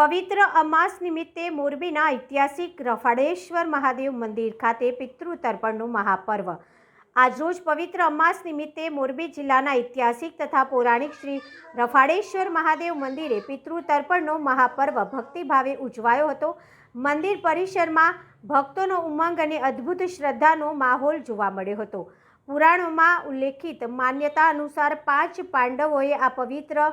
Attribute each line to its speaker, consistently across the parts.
Speaker 1: પવિત્ર અમાસ નિમિત્તે મોરબીના ઐતિહાસિક રફાળેશ્વર મહાદેવ મંદિર ખાતે પિતૃ તર્પણનું મહાપર્વ આજરોજ પવિત્ર અમાસ નિમિત્તે મોરબી જિલ્લાના ઐતિહાસિક તથા પૌરાણિક શ્રી રફાળેશ્વર મહાદેવ મંદિરે પિતૃ તર્પણનો મહાપર્વ ભક્તિભાવે ઉજવાયો હતો. મંદિર પરિસરમાં ભક્તોનો ઉમંગ અને અદ્ભુત શ્રદ્ધાનો માહોલ જોવા મળ્યો હતો. પુરાણોમાં ઉલ્લેખિત માન્યતા અનુસાર પાંચ પાંડવોએ આ પવિત્ર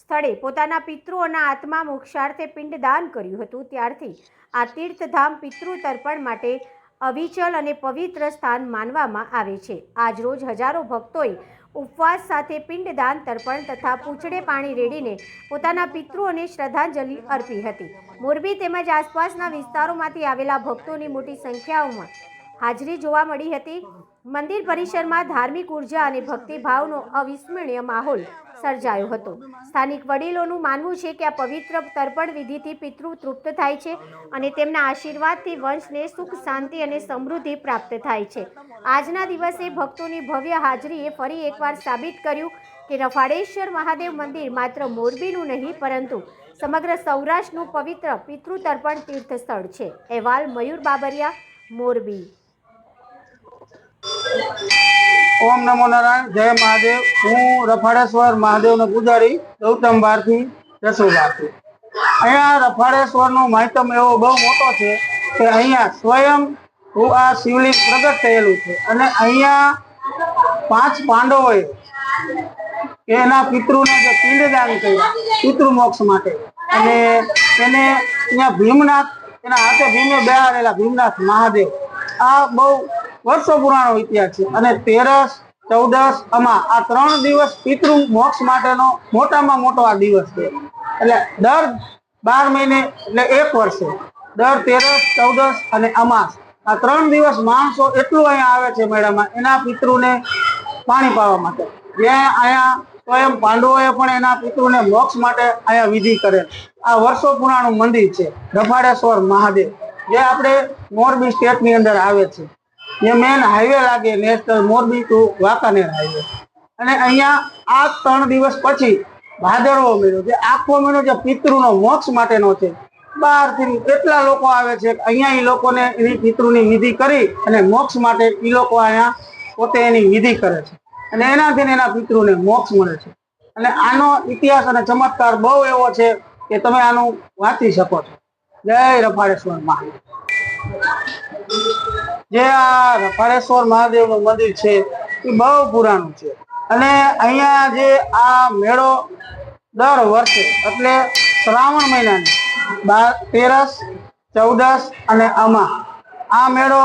Speaker 1: સ્થળે પોતાના પિતૃઓના આત્મા મોક્ષાર્થે પિંડદાન કર્યું હતું. ત્યારથી આ તીર્થધામ પિતૃ તર્પણ માટે અવિચલ અને પવિત્ર સ્થાન માનવામાં આવે છે. આજરોજ હજારો ભક્તોએ ઉપવાસ સાથે પિંડદાન તર્પણ તથા પૂંછડે પાણી રેડીને પોતાના પિતૃઓને શ્રદ્ધાંજલિ અર્પી હતી. મોરબી તેમજ આસપાસના વિસ્તારોમાંથી આવેલા ભક્તોની મોટી સંખ્યાઓમાં હાજરી જોવા મળી હતી. મંદિર પરિસરમાં ધાર્મિક ઊર્જા અને ભક્તિભાવનો અવિસ્મરણીય માહોલ સર્જાયો હતો. સ્થાનિક વડીલોનું માનવું છે કે આ પવિત્ર તર્પણ વિધિથી પિતૃ તૃપ્ત થાય છે અને તેમના આશીર્વાદથી વંશને સુખ, શાંતિ અને સમૃદ્ધિ પ્રાપ્ત થાય છે. આજના દિવસે ભક્તોની ભવ્ય હાજરીએ ફરી એકવાર સાબિત કર્યું કે રફાડેશ્વર મહાદેવ મંદિર માત્ર મોરબીનું નહીં, પરંતુ સમગ્ર સૌરાષ્ટ્રનું પવિત્ર પિતૃ તર્પણ તીર્થ છે. અહેવાલ મયુર બાબરિયા, મોરબી.
Speaker 2: ઓમ નમો નારાયણ, જય મહાદેવ. હું રફાડેશ્વર મહાદેવનો પૂજારી ગૌતમ ભારતી જસુ ભારતી અહીંયા રફાડેશ્વરનો માહિતમ એવો બહુ મોટો છે કે અહીંયા સ્વયં હું આ શિવલિંગ પ્રગટ થયેલું છે. અને અહીંયા પાંચ પાંડવોએ એના પિતૃને જે પિંડદાન કર્યા, પિતૃ મોક્ષ માટે. અને એને અહીંયા ભીમનાથ, એના હાથે ભીમે બેહાડેલા ભીમનાથ મહાદેવ. આ બહુ વર્ષો પુરાણો ઇતિહાસ છે. અને તેરસ, ચૌદસ, આમાં આ ત્રણ દિવસ પિતૃ મોક્ષ માટેનો મોટામાં મોટો આ દિવસ છે. એટલે દર બાર મહિને, એટલે એક વર્ષે. દર તેરસ, ચૌદસ અને અમાસ આ ત્રણ દિવસ માણસો એટલું અહીંયા આવે છે મેળામાં, એના પિતૃને પાણી પાવા માટે. જ્યાં અહીંયા સ્વયં પાંડવોએ પણ એના પિતૃને મોક્ષ માટે અહીંયા વિધિ કરે. આ વર્ષો પુરાણું મંદિર છે. રફાડેશ્વર મહાદેવ. જે આપણે મોરબી સ્ટેટની અંદર આવે છે. જે મેન હાઈવે લાગે national Morbi to Wankaner highway અને અહીંયા આ ત્રણ દિવસ પછી ભાદરવો મેળો જે આખો મેળો જે પિતૃનો મોક્ષ માટેનો છે. બહારથી કેટલા લોકો આવે છે? અહીંયા એ લોકોને એની પિતૃની વિધિ કરી અને મોક્ષ માટે એ લોકો અહીંયા પોતે એની વિધિ કરે છે. અને એનાથી એના પિતૃને મોક્ષ મળે છે. અને આનો ઇતિહાસ અને ચમત્કાર બહુ એવો છે કે તમે આનું વાંચી શકો છો. જય રફાળેશ્વર મહાદેવ. જે આ રફાળેશ્વર મહાદેવનું મંદિર છે, એ બહુ પુરાણું છે. અને અહીંયા જે આ મેળો દર વર્ષે, એટલે શ્રાવણ મહિનાની બાર, તેરસ, ચૌદસ અને આમાં, આ મેળો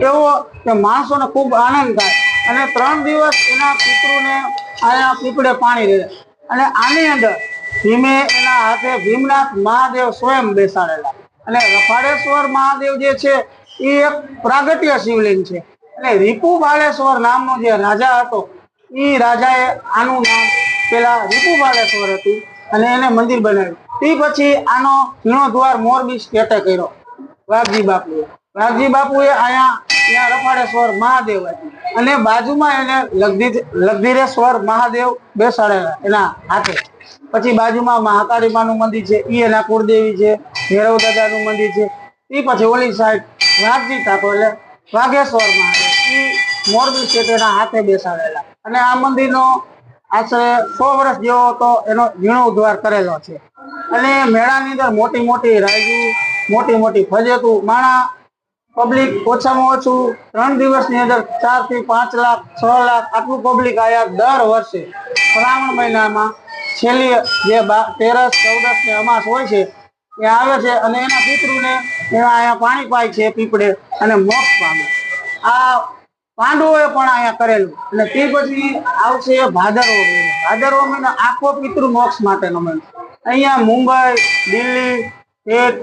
Speaker 2: એવો કે માણસોને ખૂબ આનંદ થાય. અને ત્રણ દિવસ એના પિતૃને અહીંયા પીપળે પાણી રહે. અને આની અંદર ભીમે એના હાથે ભીમનાથ મહાદેવ સ્વયં બેસાડેલા. અને રફાડેશ્વર મહાદેવ જે છે એ એક પ્રાગટ્ય શિવલિંગ છે. અને રીપુ બાલેશ્વર નામનો જે રાજા હતો, એ રાજાએ આનું નામ પેલા રીપુ બાલેશ્વર હતું અને એને મંદિર બનાવ્યું. તે પછી આનો જીર્ણોદ્વાર મોરબી સ્ટેટે કર્યો. વાઘજી બાપુએ. વાઘજી બાપુએ અહીંયા, ત્યાં રફાડેશ્વર મહાદેવ હતું. અને બાજુમાં એને લગધી લગધીરેશ્વર મહાદેવ બેસાડેલા એના હાથે. પછી બાજુમાં મહાકાળી માનું મંદિર છે એ એના કુળદેવી છે, ભૈરવ દાદાનું મંદિર છે. એ પછી ઓલી સાઈડ વાઘજી ઠાકોર એટલે વાઘેશ્વર મહાદેવ ઈ મોરબી ક્ષેત્રના હાથે બેસાડેલા. અને આ મંદિરનો આશરે સો વર્ષ જેવો હતો એનો જીર્ણોદ્ધાર કરેલો છે. અને મેળાની અંદર મોટી મોટી રાયજી, મોટી મોટી ફજેતું માણા પબ્લિક ઓછામાં ઓછું ત્રણ દિવસની અંદર ચારથી પાંચ લાખ, છ લાખ આટલું પબ્લિક આયા દર વર્ષે શ્રાવણ મહિનામાં છેલ્લી જે બા- તેરસ, ચૌદસ ને અમાસ હોય છે, એ આવે છે અને એના પિતૃને અહીંયા પાણી પાય છે પીપળે અને મોક્ષ પામે. આ પાંડવોએ પણ અહીંયા કરેલું. અને તે પછી આવશે ભાદરવો ભાદરવો મહિનો આખો પિતૃ મોક્ષ માટેનો મહિનો. અહીંયા મુંબઈ, દિલ્હી ઠેઠ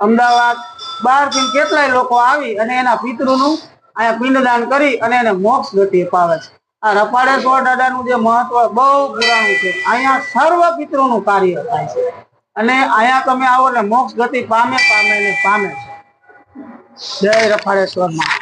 Speaker 2: અમદાવાદ, બહારથી કેટલાય લોકો આવી અને એના પિતૃનું અહીંયા પિંડદાન કરી અને એને મોક્ષ ગતિ અપાવે છે. આ રપાડેશ્વર દાદાનું જે મહત્વ બહુ પુરાણું છે. અહીંયા સર્વ પિતૃનું કાર્ય થાય છે. અને અહીંયા તમે આવો ને મોક્ષ ગતિ પામે પામે ને પામે જય રફાળેશ્વરમાં